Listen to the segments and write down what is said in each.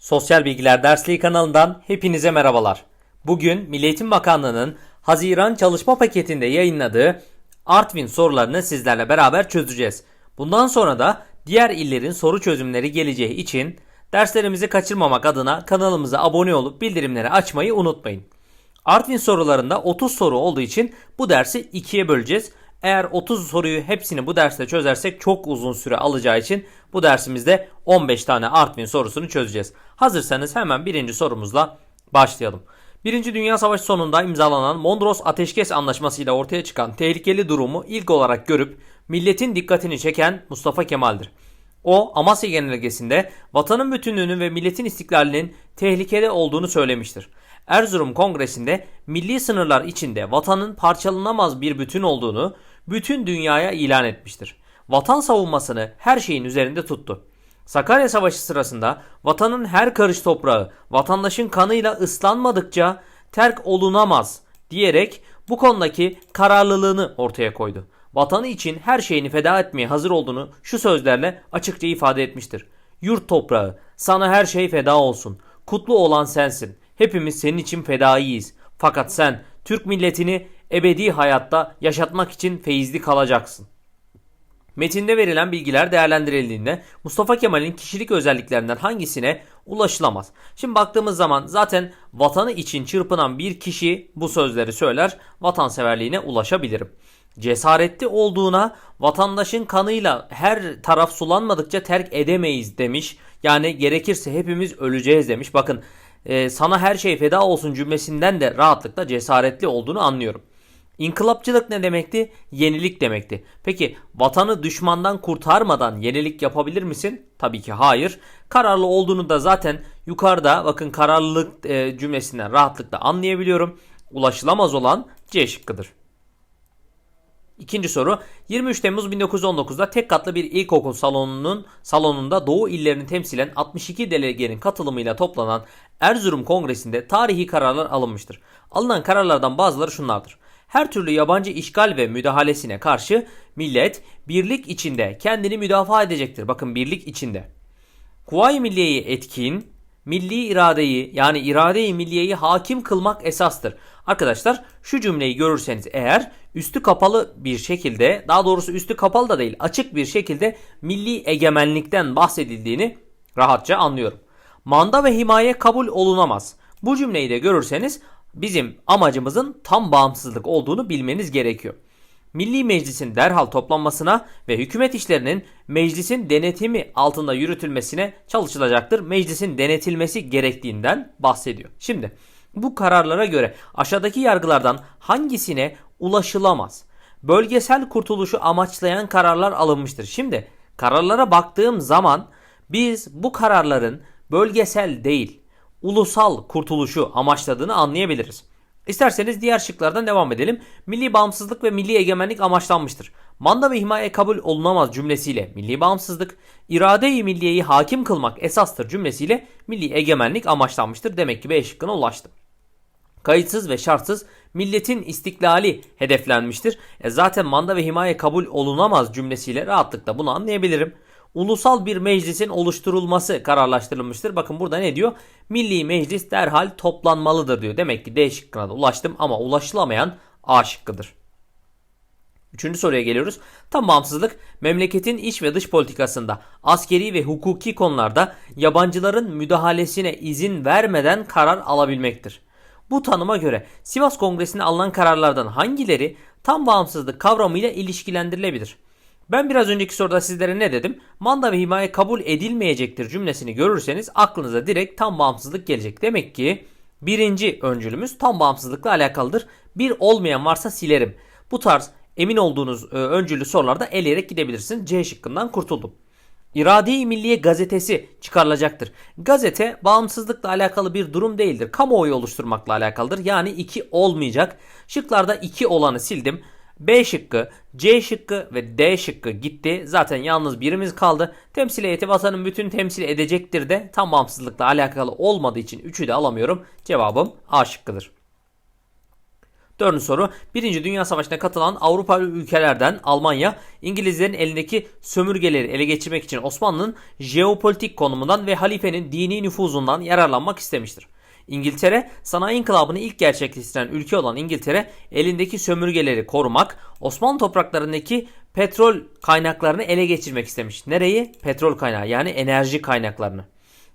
Sosyal Bilgiler Dersliği kanalından hepinize merhabalar. Bugün Milli Eğitim Bakanlığı'nın Haziran çalışma paketinde yayınladığı Artvin sorularını sizlerle beraber çözeceğiz. Bundan sonra da diğer illerin soru çözümleri geleceği için derslerimizi kaçırmamak adına kanalımıza abone olup bildirimleri açmayı unutmayın. Artvin sorularında 30 soru olduğu için bu dersi ikiye böleceğiz. Eğer 30 soruyu hepsini bu derste çözersek çok uzun süre alacağı için bu dersimizde 15 tane Artvin sorusunu çözeceğiz. Hazırsanız hemen birinci sorumuzla başlayalım. Birinci Dünya Savaşı sonunda imzalanan Mondros Ateşkes Anlaşması ile ortaya çıkan tehlikeli durumu ilk olarak görüp milletin dikkatini çeken Mustafa Kemal'dir. O Amasya Genelgesi'nde vatanın bütünlüğünün ve milletin istiklalinin tehlikede olduğunu söylemiştir. Erzurum Kongresi'nde milli sınırlar içinde vatanın parçalanamaz bir bütün olduğunu bütün dünyaya ilan etmiştir. Vatan savunmasını her şeyin üzerinde tuttu. Sakarya Savaşı sırasında vatanın her karış toprağı vatandaşın kanıyla ıslanmadıkça terk olunamaz diyerek bu konudaki kararlılığını ortaya koydu. Vatanı için her şeyini feda etmeye hazır olduğunu şu sözlerle açıkça ifade etmiştir. Yurt toprağı, sana her şey feda olsun. Kutlu olan sensin. Hepimiz senin için fedaiyiz. Fakat sen Türk milletini ebedi hayatta yaşatmak için feyizli kalacaksın. Metinde verilen bilgiler değerlendirildiğinde Mustafa Kemal'in kişilik özelliklerinden hangisine ulaşılamaz? Şimdi baktığımız zaman zaten vatanı için çırpınan bir kişi bu sözleri söyler, vatanseverliğine ulaşabilirim. Cesaretli olduğuna vatandaşın kanıyla her taraf sulanmadıkça terk edemeyiz demiş. Yani gerekirse hepimiz öleceğiz demiş. Bakın e, sana her şey feda olsun cümlesinden de rahatlıkla cesaretli olduğunu anlıyorum. İnkılapçılık ne demekti? Yenilik demekti. Peki vatanı düşmandan kurtarmadan yenilik yapabilir misin? Tabii ki hayır. Kararlı olduğunu da zaten yukarıda bakın kararlılık e, cümlesinden rahatlıkla anlayabiliyorum. Ulaşılamaz olan C şıkkıdır. İkinci soru 23 Temmuz 1919'da tek katlı bir ilkokul salonunun salonunda Doğu illerini temsilen 62 delegenin katılımıyla toplanan Erzurum Kongresi'nde tarihi kararlar alınmıştır. Alınan kararlardan bazıları şunlardır. Her türlü yabancı işgal ve müdahalesine karşı millet birlik içinde kendini müdafaa edecektir. Bakın birlik içinde. Kuvayi Milliye'yi etkin, milli iradeyi yani irade-i milliyeyi hakim kılmak esastır. Arkadaşlar şu cümleyi görürseniz eğer üstü kapalı bir şekilde daha doğrusu üstü kapalı da değil açık bir şekilde milli egemenlikten bahsedildiğini rahatça anlıyorum. Manda ve himaye kabul olunamaz. Bu cümleyi de görürseniz bizim amacımızın tam bağımsızlık olduğunu bilmeniz gerekiyor. Milli Meclis'in derhal toplanmasına ve hükümet işlerinin meclisin denetimi altında yürütülmesine çalışılacaktır. Meclisin denetilmesi gerektiğinden bahsediyor. Şimdi bu kararlara göre aşağıdaki yargılardan hangisine ulaşılamaz? Bölgesel kurtuluşu amaçlayan kararlar alınmıştır. Şimdi kararlara baktığım zaman biz bu kararların bölgesel değil, ulusal kurtuluşu amaçladığını anlayabiliriz. İsterseniz diğer şıklardan devam edelim. Milli bağımsızlık ve milli egemenlik amaçlanmıştır. Manda ve himaye kabul olunamaz cümlesiyle milli bağımsızlık, irade-i milliyeyi hakim kılmak esastır cümlesiyle milli egemenlik amaçlanmıştır. Demek ki B şıkkına ulaştım. Kayıtsız ve şartsız milletin istiklali hedeflenmiştir. E zaten manda ve himaye kabul olunamaz cümlesiyle rahatlıkla bunu anlayabilirim. Ulusal bir meclisin oluşturulması kararlaştırılmıştır. Bakın burada ne diyor? Milli meclis derhal toplanmalıdır diyor. Demek ki D şıkkına da ulaştım ama ulaşılamayan A şıkkıdır. Üçüncü soruya geliyoruz. Tam bağımsızlık memleketin iç ve dış politikasında askeri ve hukuki konularda yabancıların müdahalesine izin vermeden karar alabilmektir. Bu tanıma göre Sivas Kongresi'nde alınan kararlardan hangileri tam bağımsızlık kavramıyla ilişkilendirilebilir? Ben biraz önceki soruda sizlere ne dedim? Manda ve himaye kabul edilmeyecektir cümlesini görürseniz aklınıza direkt tam bağımsızlık gelecek. Demek ki birinci öncülümüz tam bağımsızlıkla alakalıdır. Bir olmayan varsa silerim. Bu tarz emin olduğunuz e, öncüllü sorularda eleyerek gidebilirsiniz. C şıkkından kurtuldum. İrade-i Milliye gazetesi çıkarılacaktır. Gazete bağımsızlıkla alakalı bir durum değildir. Kamuoyu oluşturmakla alakalıdır. Yani 2 olmayacak. Şıklarda 2 olanı sildim. B şıkkı, C şıkkı ve D şıkkı gitti. Zaten yalnız birimiz kaldı. Temsil heyeti vatanın bütün temsil edecektir de tam bağımsızlıkla alakalı olmadığı için 3'ü de alamıyorum. Cevabım A şıkkıdır. Dördüncü soru. Birinci Dünya Savaşı'na katılan Avrupa ülkelerden Almanya, İngilizlerin elindeki sömürgeleri ele geçirmek için Osmanlı'nın jeopolitik konumundan ve halifenin dini nüfuzundan yararlanmak istemiştir. İngiltere, sanayi inkılabını ilk gerçekleştiren ülke olan İngiltere, elindeki sömürgeleri korumak, Osmanlı topraklarındaki petrol kaynaklarını ele geçirmek istemiş. Nereyi? Petrol kaynağı yani enerji kaynaklarını.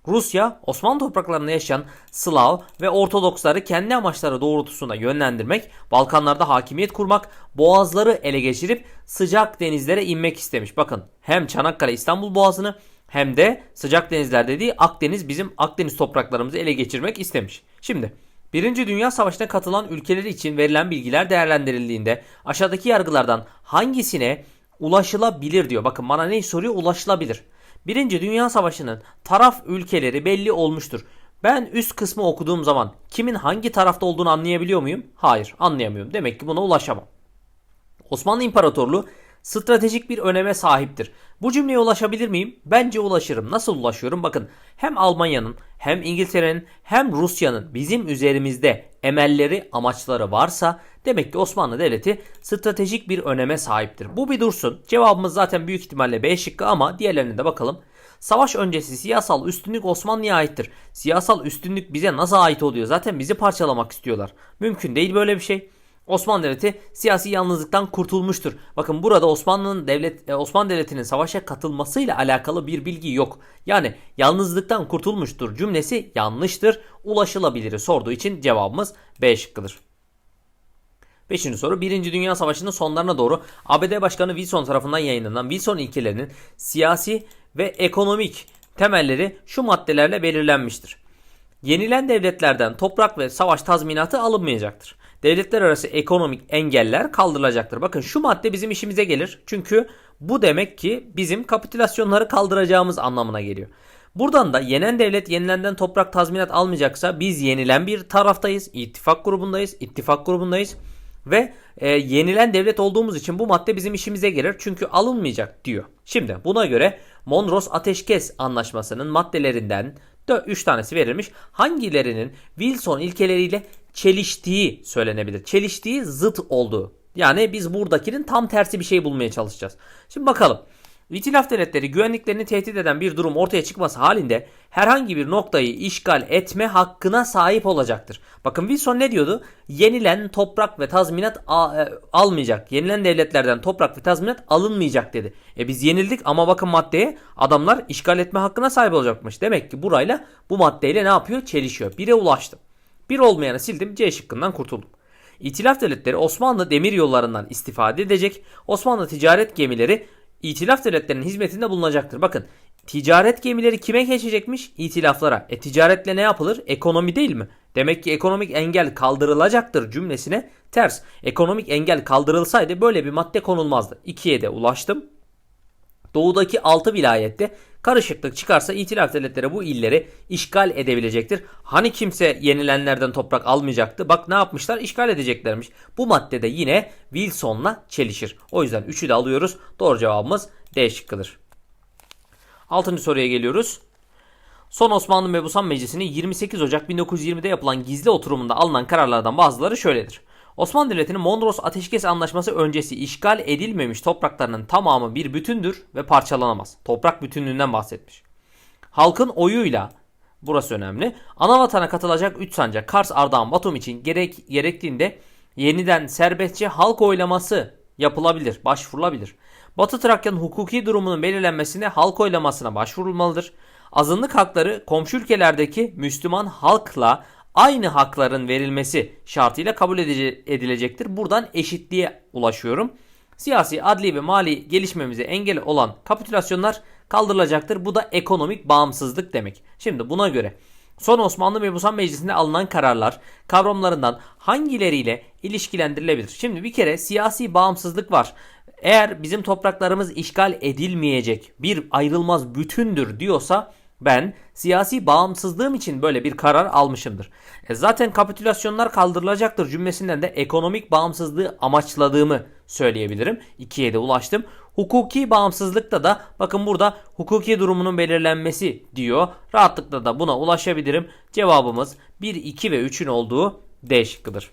Rusya, Osmanlı topraklarında yaşayan Slav ve Ortodoksları kendi amaçları doğrultusunda yönlendirmek, Balkanlarda hakimiyet kurmak, boğazları ele geçirip sıcak denizlere inmek istemiş. Bakın hem Çanakkale İstanbul Boğazı'nı hem de sıcak denizler dediği Akdeniz bizim Akdeniz topraklarımızı ele geçirmek istemiş. Şimdi Birinci Dünya Savaşı'na katılan ülkeler için verilen bilgiler değerlendirildiğinde aşağıdaki yargılardan hangisine ulaşılabilir diyor. Bakın bana ne soruyor? Ulaşılabilir. Birinci Dünya Savaşı'nın taraf ülkeleri belli olmuştur. Ben üst kısmı okuduğum zaman kimin hangi tarafta olduğunu anlayabiliyor muyum? Hayır anlayamıyorum. Demek ki buna ulaşamam. Osmanlı İmparatorluğu stratejik bir öneme sahiptir. Bu cümleye ulaşabilir miyim? Bence ulaşırım. Nasıl ulaşıyorum? Bakın hem Almanya'nın hem İngiltere'nin hem Rusya'nın bizim üzerimizde emelleri, amaçları varsa demek ki Osmanlı Devleti stratejik bir öneme sahiptir. Bu bir dursun. Cevabımız zaten büyük ihtimalle B şıkkı ama diğerlerine de bakalım. Savaş öncesi siyasal üstünlük Osmanlı'ya aittir. Siyasal üstünlük bize nasıl ait oluyor? Zaten bizi parçalamak istiyorlar. Mümkün değil böyle bir şey. Osmanlı Devleti siyasi yalnızlıktan kurtulmuştur. Bakın burada Osmanlı'nın devlet e, Osmanlı Devleti'nin savaşa katılmasıyla alakalı bir bilgi yok. Yani yalnızlıktan kurtulmuştur cümlesi yanlıştır. Ulaşılabiliri sorduğu için cevabımız B şıkkıdır. Beşinci soru. Birinci Dünya Savaşı'nın sonlarına doğru ABD Başkanı Wilson tarafından yayınlanan Wilson ilkelerinin siyasi ve ekonomik temelleri şu maddelerle belirlenmiştir. Yenilen devletlerden toprak ve savaş tazminatı alınmayacaktır. Devletler arası ekonomik engeller kaldırılacaktır. Bakın şu madde bizim işimize gelir. Çünkü bu demek ki bizim kapitülasyonları kaldıracağımız anlamına geliyor. Buradan da yenen devlet yenilenden toprak tazminat almayacaksa biz yenilen bir taraftayız. İttifak grubundayız. İttifak grubundayız. Ve e, yenilen devlet olduğumuz için bu madde bizim işimize gelir. Çünkü alınmayacak diyor. Şimdi buna göre Mondros Ateşkes Anlaşması'nın maddelerinden 3 tanesi verilmiş. Hangilerinin Wilson ilkeleriyle çeliştiği söylenebilir. Çeliştiği zıt olduğu. Yani biz buradakinin tam tersi bir şey bulmaya çalışacağız. Şimdi bakalım. İtilaf devletleri güvenliklerini tehdit eden bir durum ortaya çıkması halinde herhangi bir noktayı işgal etme hakkına sahip olacaktır. Bakın Wilson ne diyordu? Yenilen toprak ve tazminat e, almayacak. Yenilen devletlerden toprak ve tazminat alınmayacak dedi. E biz yenildik ama bakın maddeye adamlar işgal etme hakkına sahip olacakmış. Demek ki burayla bu maddeyle ne yapıyor? Çelişiyor. Bire ulaştım. Bir olmayanı sildim C şıkkından kurtuldum. İtilaf devletleri Osmanlı demir yollarından istifade edecek. Osmanlı ticaret gemileri İtilaf devletlerinin hizmetinde bulunacaktır. Bakın ticaret gemileri kime geçecekmiş? İtilaflara. E ticaretle ne yapılır? Ekonomi değil mi? Demek ki ekonomik engel kaldırılacaktır cümlesine ters. Ekonomik engel kaldırılsaydı böyle bir madde konulmazdı. 2'ye de ulaştım. Doğudaki 6 vilayette karışıklık çıkarsa itilaf devletleri bu illeri işgal edebilecektir. Hani kimse yenilenlerden toprak almayacaktı. Bak ne yapmışlar? İşgal edeceklermiş. Bu maddede yine Wilson'la çelişir. O yüzden 3'ü de alıyoruz. Doğru cevabımız D şıkkıdır. 6. soruya geliyoruz. Son Osmanlı Mebusan Meclisi'nin 28 Ocak 1920'de yapılan gizli oturumunda alınan kararlardan bazıları şöyledir. Osmanlı Devleti'nin Mondros Ateşkes Anlaşması öncesi işgal edilmemiş topraklarının tamamı bir bütündür ve parçalanamaz. Toprak bütünlüğünden bahsetmiş. Halkın oyuyla burası önemli. Ana vatana katılacak 3 sancak Kars, Ardahan, Batum için gerek, gerektiğinde yeniden serbestçe halk oylaması yapılabilir, başvurulabilir. Batı Trakya'nın hukuki durumunun belirlenmesine halk oylamasına başvurulmalıdır. Azınlık hakları komşu ülkelerdeki Müslüman halkla aynı hakların verilmesi şartıyla kabul edilecektir. Buradan eşitliğe ulaşıyorum. Siyasi, adli ve mali gelişmemize engel olan kapitülasyonlar kaldırılacaktır. Bu da ekonomik bağımsızlık demek. Şimdi buna göre son Osmanlı Mebusan Meclisi'nde alınan kararlar kavramlarından hangileriyle ilişkilendirilebilir? Şimdi bir kere siyasi bağımsızlık var. Eğer bizim topraklarımız işgal edilmeyecek bir ayrılmaz bütündür diyorsa ben siyasi bağımsızlığım için böyle bir karar almışımdır. E zaten kapitülasyonlar kaldırılacaktır cümlesinden de ekonomik bağımsızlığı amaçladığımı söyleyebilirim. İkiye de ulaştım. Hukuki bağımsızlıkta da bakın burada hukuki durumunun belirlenmesi diyor. Rahatlıkla da buna ulaşabilirim. Cevabımız 1, 2 ve 3'ün olduğu D şıkkıdır.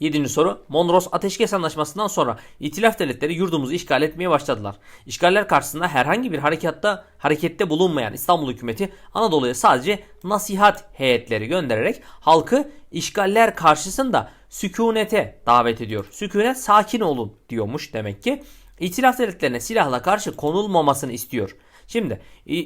Yedinci soru. Mondros Ateşkes Anlaşması'ndan sonra İtilaf devletleri yurdumuzu işgal etmeye başladılar. İşgaller karşısında herhangi bir harekatta harekette bulunmayan İstanbul hükümeti Anadolu'ya sadece nasihat heyetleri göndererek halkı işgaller karşısında sükunete davet ediyor. Sükunet sakin olun diyormuş demek ki. İtilaf devletlerine silahla karşı konulmamasını istiyor. Şimdi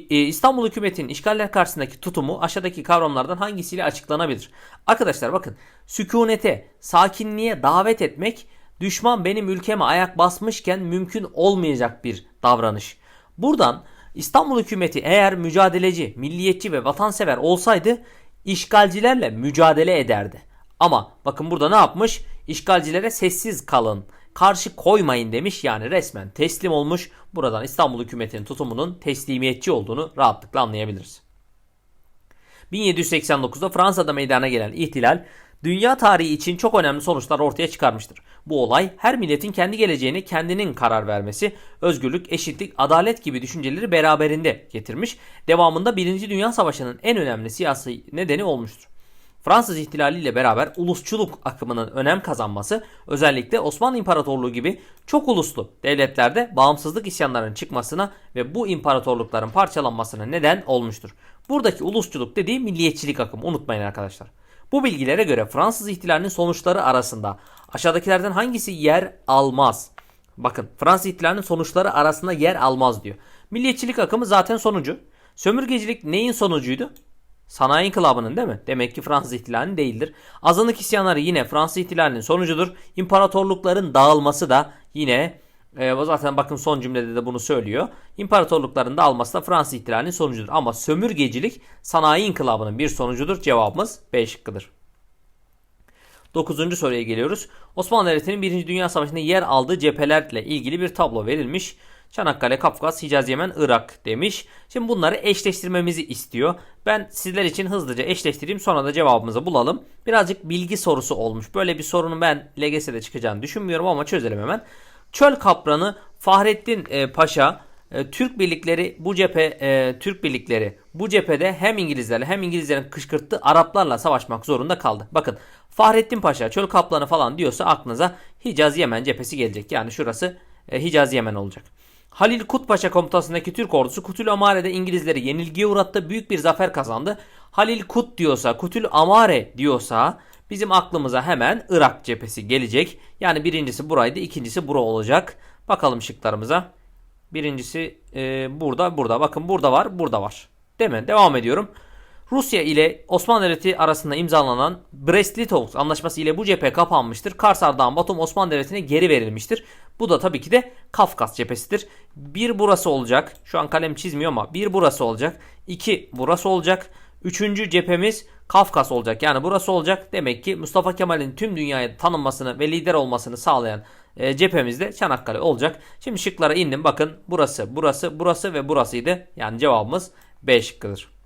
İstanbul hükümetinin işgaller karşısındaki tutumu aşağıdaki kavramlardan hangisiyle açıklanabilir? Arkadaşlar bakın sükunete, sakinliğe davet etmek düşman benim ülkeme ayak basmışken mümkün olmayacak bir davranış. Buradan İstanbul hükümeti eğer mücadeleci, milliyetçi ve vatansever olsaydı işgalcilerle mücadele ederdi. Ama bakın burada ne yapmış? İşgalcilere sessiz kalın karşı koymayın demiş yani resmen teslim olmuş. Buradan İstanbul hükümetinin tutumunun teslimiyetçi olduğunu rahatlıkla anlayabiliriz. 1789'da Fransa'da meydana gelen ihtilal dünya tarihi için çok önemli sonuçlar ortaya çıkarmıştır. Bu olay her milletin kendi geleceğini kendinin karar vermesi, özgürlük, eşitlik, adalet gibi düşünceleri beraberinde getirmiş. Devamında 1. Dünya Savaşı'nın en önemli siyasi nedeni olmuştur. Fransız ihtilaliyle beraber ulusçuluk akımının önem kazanması özellikle Osmanlı İmparatorluğu gibi çok uluslu devletlerde bağımsızlık isyanlarının çıkmasına ve bu imparatorlukların parçalanmasına neden olmuştur. Buradaki ulusçuluk dediği milliyetçilik akımı unutmayın arkadaşlar. Bu bilgilere göre Fransız ihtilalinin sonuçları arasında aşağıdakilerden hangisi yer almaz? Bakın Fransız ihtilalinin sonuçları arasında yer almaz diyor. Milliyetçilik akımı zaten sonucu. Sömürgecilik neyin sonucuydu? Sanayi inkılabının değil mi? Demek ki Fransız ihtilalinin değildir. Azınlık isyanları yine Fransız ihtilalinin sonucudur. İmparatorlukların dağılması da yine e, zaten bakın son cümlede de bunu söylüyor. İmparatorlukların dağılması da Fransız ihtilalinin sonucudur. Ama sömürgecilik sanayi inkılabının bir sonucudur. Cevabımız B şıkkıdır. Dokuzuncu soruya geliyoruz. Osmanlı Devleti'nin 1. Dünya Savaşı'nda yer aldığı cephelerle ilgili bir tablo verilmiş. Çanakkale, Kafkas, Hicaz, Yemen, Irak demiş. Şimdi bunları eşleştirmemizi istiyor. Ben sizler için hızlıca eşleştireyim sonra da cevabımızı bulalım. Birazcık bilgi sorusu olmuş. Böyle bir sorunun ben LGS'de çıkacağını düşünmüyorum ama çözelim hemen. Çöl kapranı Fahrettin e, Paşa e, Türk birlikleri bu cephe e, Türk birlikleri bu cephede hem İngilizlerle hem İngilizlerin kışkırttığı Araplarla savaşmak zorunda kaldı. Bakın Fahrettin Paşa çöl kaplanı falan diyorsa aklınıza Hicaz Yemen cephesi gelecek. Yani şurası e, Hicaz Yemen olacak. Halil Kutpaşa komutasındaki Türk ordusu Kutül Amare'de İngilizleri yenilgiye uğrattı. Büyük bir zafer kazandı. Halil Kut diyorsa, Kutül Amare diyorsa bizim aklımıza hemen Irak cephesi gelecek. Yani birincisi buraydı, ikincisi bura olacak. Bakalım şıklarımıza. Birincisi e, burada, burada. Bakın burada var, burada var. Değil mi? Devam ediyorum. Rusya ile Osmanlı Devleti arasında imzalanan Brest-Litovsk anlaşması ile bu cephe kapanmıştır. Kars Ardahan Batum Osmanlı Devleti'ne geri verilmiştir. Bu da tabii ki de Kafkas cephesidir. Bir burası olacak. Şu an kalem çizmiyor ama bir burası olacak. İki burası olacak. Üçüncü cephemiz Kafkas olacak. Yani burası olacak. Demek ki Mustafa Kemal'in tüm dünyaya tanınmasını ve lider olmasını sağlayan e, cephemiz de Çanakkale olacak. Şimdi şıklara indim. Bakın burası, burası, burası ve burasıydı. Yani cevabımız B şıkkıdır.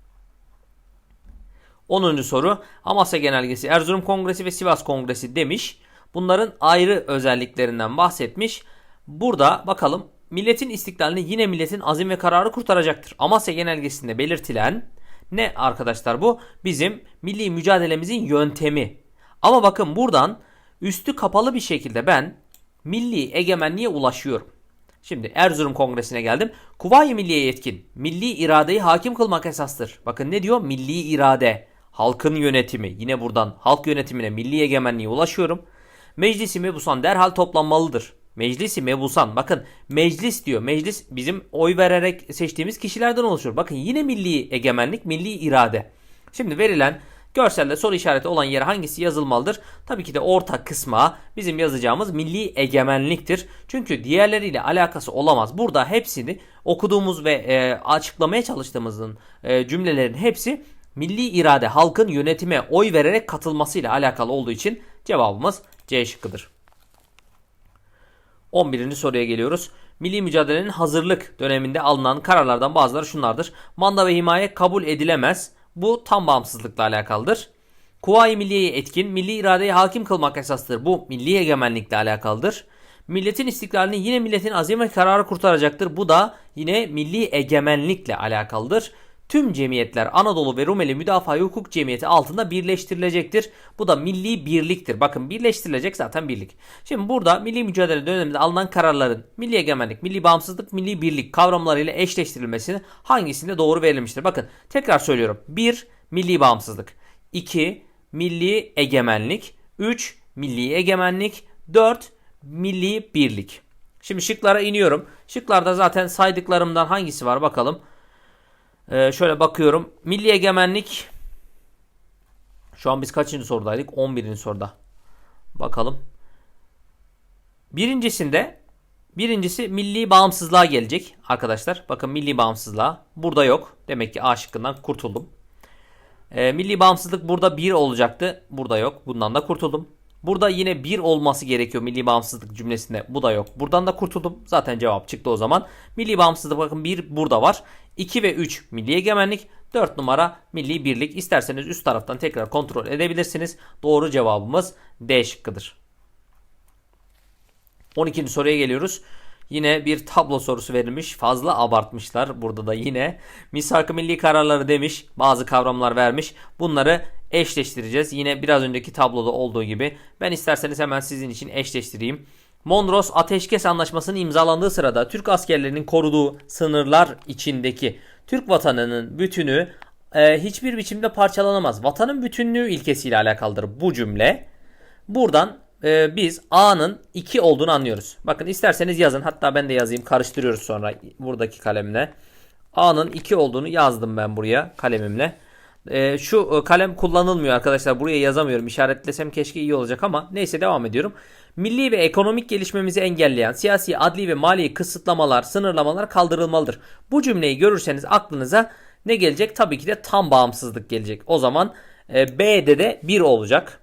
10. soru Amasya Genelgesi, Erzurum Kongresi ve Sivas Kongresi demiş. Bunların ayrı özelliklerinden bahsetmiş. Burada bakalım milletin istiklalini yine milletin azim ve kararı kurtaracaktır. Amasya Genelgesi'nde belirtilen ne arkadaşlar bu? Bizim milli mücadelemizin yöntemi. Ama bakın buradan üstü kapalı bir şekilde ben milli egemenliğe ulaşıyorum. Şimdi Erzurum Kongresi'ne geldim. Kuvayi Milliye yetkin. Milli iradeyi hakim kılmak esastır. Bakın ne diyor? Milli irade. Halkın yönetimi. Yine buradan halk yönetimine milli egemenliğe ulaşıyorum. Meclisi mebusan derhal toplanmalıdır. Meclisi mebusan bakın meclis diyor. Meclis bizim oy vererek seçtiğimiz kişilerden oluşur. Bakın yine milli egemenlik, milli irade. Şimdi verilen görselde soru işareti olan yere hangisi yazılmalıdır? Tabii ki de orta kısma bizim yazacağımız milli egemenliktir. Çünkü diğerleriyle alakası olamaz. Burada hepsini okuduğumuz ve e, açıklamaya çalıştığımızın e, cümlelerin hepsi milli irade halkın yönetime oy vererek katılmasıyla alakalı olduğu için cevabımız C şıkkıdır. 11. soruya geliyoruz. Milli mücadelenin hazırlık döneminde alınan kararlardan bazıları şunlardır. Manda ve himaye kabul edilemez. Bu tam bağımsızlıkla alakalıdır. Kuvayi Milliye'yi etkin, milli iradeyi hakim kılmak esastır. Bu milli egemenlikle alakalıdır. Milletin istiklalini yine milletin azim ve kararı kurtaracaktır. Bu da yine milli egemenlikle alakalıdır. Tüm cemiyetler Anadolu ve Rumeli Müdafaa Hukuk Cemiyeti altında birleştirilecektir. Bu da milli birliktir. Bakın birleştirilecek zaten birlik. Şimdi burada milli mücadele döneminde alınan kararların milli egemenlik, milli bağımsızlık, milli birlik kavramlarıyla eşleştirilmesini hangisinde doğru verilmiştir? Bakın tekrar söylüyorum. 1. Milli bağımsızlık. 2. Milli egemenlik. 3. Milli egemenlik. 4. Milli birlik. Şimdi şıklara iniyorum. Şıklarda zaten saydıklarımdan hangisi var bakalım. Ee, şöyle bakıyorum. Milli egemenlik. Şu an biz kaçıncı sorudaydık? 11. soruda. Bakalım. Birincisinde birincisi milli bağımsızlığa gelecek arkadaşlar. Bakın milli bağımsızlığa. Burada yok. Demek ki A şıkkından kurtuldum. Ee, milli bağımsızlık burada 1 olacaktı. Burada yok. Bundan da kurtuldum. Burada yine 1 olması gerekiyor milli bağımsızlık cümlesinde. Bu da yok. Buradan da kurtuldum. Zaten cevap çıktı o zaman. Milli bağımsızlık bakın 1 burada var. 2 ve 3 milli egemenlik. 4 numara milli birlik. İsterseniz üst taraftan tekrar kontrol edebilirsiniz. Doğru cevabımız D şıkkıdır. 12. soruya geliyoruz. Yine bir tablo sorusu verilmiş. Fazla abartmışlar. Burada da yine misak-ı milli kararları demiş. Bazı kavramlar vermiş. Bunları eşleştireceğiz. Yine biraz önceki tabloda olduğu gibi. Ben isterseniz hemen sizin için eşleştireyim. Mondros Ateşkes Anlaşması'nın imzalandığı sırada Türk askerlerinin koruduğu sınırlar içindeki Türk vatanının bütünü e, hiçbir biçimde parçalanamaz. Vatanın bütünlüğü ilkesiyle alakalıdır bu cümle. Buradan e, biz A'nın 2 olduğunu anlıyoruz. Bakın isterseniz yazın. Hatta ben de yazayım. Karıştırıyoruz sonra buradaki kalemle. A'nın 2 olduğunu yazdım ben buraya kalemimle. E, şu e, kalem kullanılmıyor arkadaşlar. Buraya yazamıyorum. İşaretlesem keşke iyi olacak ama neyse devam ediyorum. Milli ve ekonomik gelişmemizi engelleyen siyasi, adli ve mali kısıtlamalar, sınırlamalar kaldırılmalıdır. Bu cümleyi görürseniz aklınıza ne gelecek? Tabii ki de tam bağımsızlık gelecek. O zaman e, B'de de 1 olacak.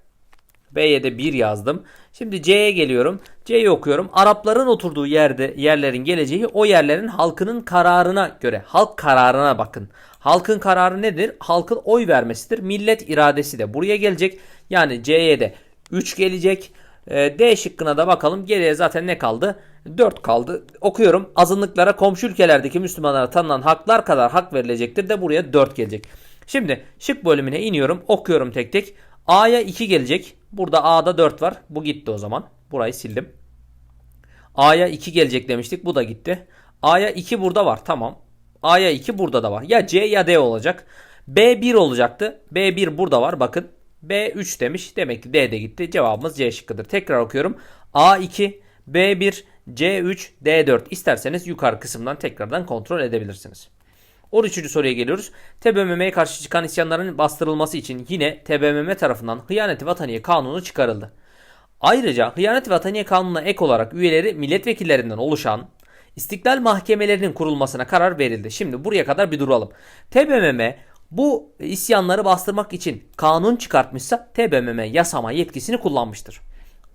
B'ye de 1 yazdım. Şimdi C'ye geliyorum. C'yi okuyorum. Arapların oturduğu yerde yerlerin geleceği o yerlerin halkının kararına göre. Halk kararına bakın. Halkın kararı nedir? Halkın oy vermesidir. Millet iradesi de buraya gelecek. Yani C'ye de 3 gelecek. Ee, D şıkkına da bakalım. Geriye zaten ne kaldı? 4 kaldı. Okuyorum. Azınlıklara komşu ülkelerdeki Müslümanlara tanınan haklar kadar hak verilecektir de buraya 4 gelecek. Şimdi şık bölümüne iniyorum. Okuyorum tek tek. A'ya 2 gelecek. Burada A'da 4 var. Bu gitti o zaman. Burayı sildim. A'ya 2 gelecek demiştik. Bu da gitti. A'ya 2 burada var. Tamam. A'ya 2 burada da var. Ya C ya D olacak. B1 olacaktı. B1 burada var. Bakın. B3 demiş. Demek ki D de gitti. Cevabımız C şıkkıdır. Tekrar okuyorum. A2, B1, C3, D4. İsterseniz yukarı kısımdan tekrardan kontrol edebilirsiniz. 13. soruya geliyoruz. TBMM'ye karşı çıkan isyanların bastırılması için yine TBMM tarafından Hıyaneti Vataniye Kanunu çıkarıldı. Ayrıca Hıyaneti Vataniye Kanunu'na ek olarak üyeleri milletvekillerinden oluşan istiklal mahkemelerinin kurulmasına karar verildi. Şimdi buraya kadar bir duralım. TBMM bu isyanları bastırmak için kanun çıkartmışsa TBMM yasama yetkisini kullanmıştır.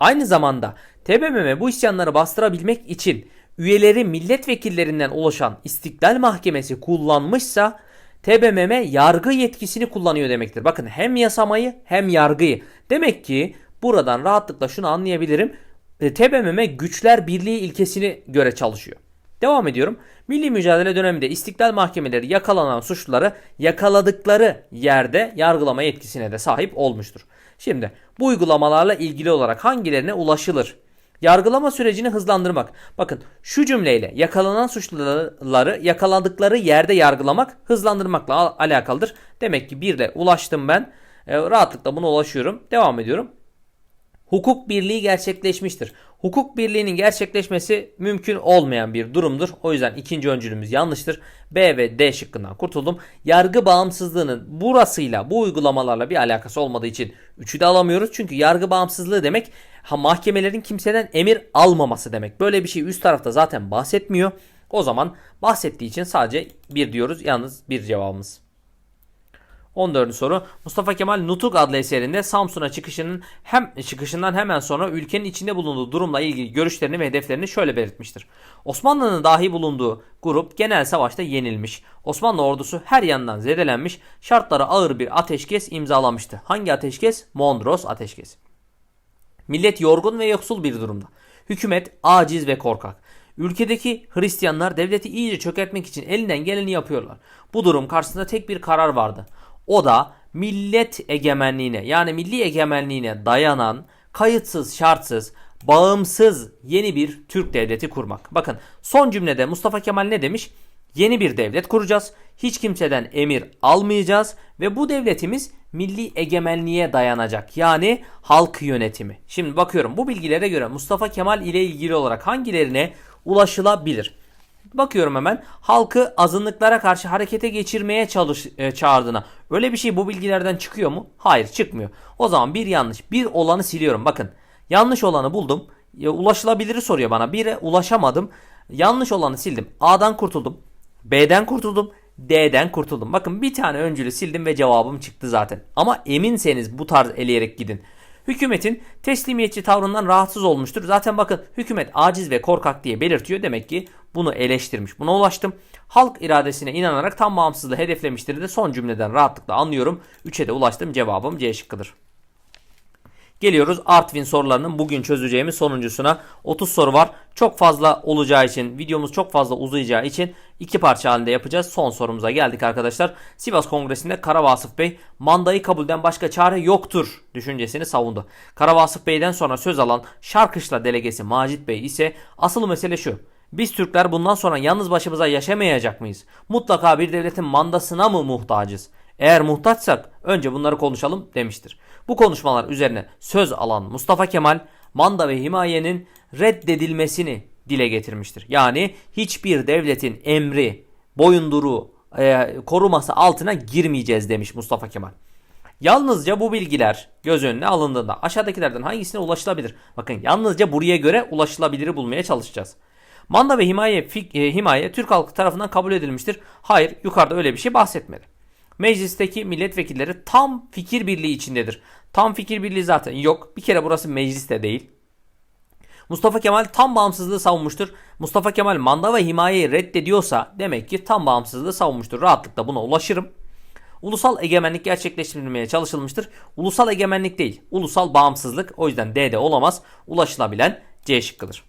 Aynı zamanda TBMM bu isyanları bastırabilmek için üyeleri milletvekillerinden oluşan İstiklal Mahkemesi kullanmışsa TBMM yargı yetkisini kullanıyor demektir. Bakın hem yasamayı hem yargıyı. Demek ki buradan rahatlıkla şunu anlayabilirim. E, TBMM güçler birliği ilkesini göre çalışıyor. Devam ediyorum. Milli mücadele döneminde istiklal mahkemeleri yakalanan suçluları yakaladıkları yerde yargılama yetkisine de sahip olmuştur. Şimdi bu uygulamalarla ilgili olarak hangilerine ulaşılır? Yargılama sürecini hızlandırmak. Bakın şu cümleyle yakalanan suçluları yakaladıkları yerde yargılamak hızlandırmakla al- alakalıdır. Demek ki bir de ulaştım ben. E, rahatlıkla buna ulaşıyorum. Devam ediyorum. Hukuk birliği gerçekleşmiştir. Hukuk birliğinin gerçekleşmesi mümkün olmayan bir durumdur. O yüzden ikinci öncülümüz yanlıştır. B ve D şıkkından kurtuldum. Yargı bağımsızlığının burasıyla bu uygulamalarla bir alakası olmadığı için 3'ü de alamıyoruz. Çünkü yargı bağımsızlığı demek ha, mahkemelerin kimseden emir almaması demek. Böyle bir şey üst tarafta zaten bahsetmiyor. O zaman bahsettiği için sadece bir diyoruz. Yalnız bir cevabımız. 14. soru. Mustafa Kemal Nutuk adlı eserinde Samsun'a çıkışının hem çıkışından hemen sonra ülkenin içinde bulunduğu durumla ilgili görüşlerini ve hedeflerini şöyle belirtmiştir. Osmanlı'nın dahi bulunduğu grup genel savaşta yenilmiş. Osmanlı ordusu her yandan zedelenmiş. Şartlara ağır bir ateşkes imzalamıştı. Hangi ateşkes? Mondros ateşkesi. Millet yorgun ve yoksul bir durumda. Hükümet aciz ve korkak. Ülkedeki Hristiyanlar devleti iyice çökertmek için elinden geleni yapıyorlar. Bu durum karşısında tek bir karar vardı. O da millet egemenliğine yani milli egemenliğine dayanan kayıtsız şartsız bağımsız yeni bir Türk devleti kurmak. Bakın son cümlede Mustafa Kemal ne demiş? Yeni bir devlet kuracağız. Hiç kimseden emir almayacağız ve bu devletimiz milli egemenliğe dayanacak. Yani halk yönetimi. Şimdi bakıyorum bu bilgilere göre Mustafa Kemal ile ilgili olarak hangilerine ulaşılabilir? Bakıyorum hemen halkı azınlıklara karşı harekete geçirmeye çalış e, çağırdığına. Öyle bir şey bu bilgilerden çıkıyor mu? Hayır çıkmıyor. O zaman bir yanlış bir olanı siliyorum. Bakın yanlış olanı buldum. Ya, ulaşılabiliri soruyor bana. Bire ulaşamadım. Yanlış olanı sildim. A'dan kurtuldum. B'den kurtuldum. D'den kurtuldum. Bakın bir tane öncülü sildim ve cevabım çıktı zaten. Ama eminseniz bu tarz eleyerek gidin. Hükümetin teslimiyetçi tavrından rahatsız olmuştur. Zaten bakın hükümet aciz ve korkak diye belirtiyor. Demek ki bunu eleştirmiş. Buna ulaştım. Halk iradesine inanarak tam bağımsızlığı hedeflemiştir de son cümleden rahatlıkla anlıyorum. 3'e de ulaştım. Cevabım C şıkkıdır. Geliyoruz Artvin sorularının bugün çözeceğimiz sonuncusuna. 30 soru var. Çok fazla olacağı için, videomuz çok fazla uzayacağı için iki parça halinde yapacağız. Son sorumuza geldik arkadaşlar. Sivas Kongresi'nde Kara Vasıf Bey mandayı kabulden başka çare yoktur düşüncesini savundu. Kara Vasıf Bey'den sonra söz alan Şarkışla delegesi Macit Bey ise asıl mesele şu. Biz Türkler bundan sonra yalnız başımıza yaşamayacak mıyız? Mutlaka bir devletin mandasına mı muhtacız? Eğer muhtaçsak önce bunları konuşalım demiştir. Bu konuşmalar üzerine söz alan Mustafa Kemal manda ve himayenin reddedilmesini dile getirmiştir. Yani hiçbir devletin emri, boyunduruğu, e, koruması altına girmeyeceğiz demiş Mustafa Kemal. Yalnızca bu bilgiler göz önüne alındığında aşağıdakilerden hangisine ulaşılabilir? Bakın yalnızca buraya göre ulaşılabiliri bulmaya çalışacağız. Manda ve himaye, fik- e, himaye Türk halkı tarafından kabul edilmiştir. Hayır yukarıda öyle bir şey bahsetmedi. Meclisteki milletvekilleri tam fikir birliği içindedir. Tam fikir birliği zaten yok. Bir kere burası meclis de değil. Mustafa Kemal tam bağımsızlığı savunmuştur. Mustafa Kemal manda ve himayeyi reddediyorsa demek ki tam bağımsızlığı savunmuştur. Rahatlıkla buna ulaşırım. Ulusal egemenlik gerçekleştirilmeye çalışılmıştır. Ulusal egemenlik değil, ulusal bağımsızlık. O yüzden D'de olamaz. Ulaşılabilen C şıkkıdır.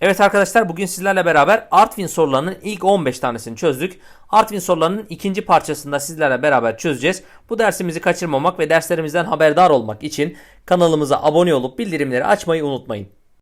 Evet arkadaşlar bugün sizlerle beraber Artvin sorularının ilk 15 tanesini çözdük. Artvin sorularının ikinci parçasında sizlerle beraber çözeceğiz. Bu dersimizi kaçırmamak ve derslerimizden haberdar olmak için kanalımıza abone olup bildirimleri açmayı unutmayın.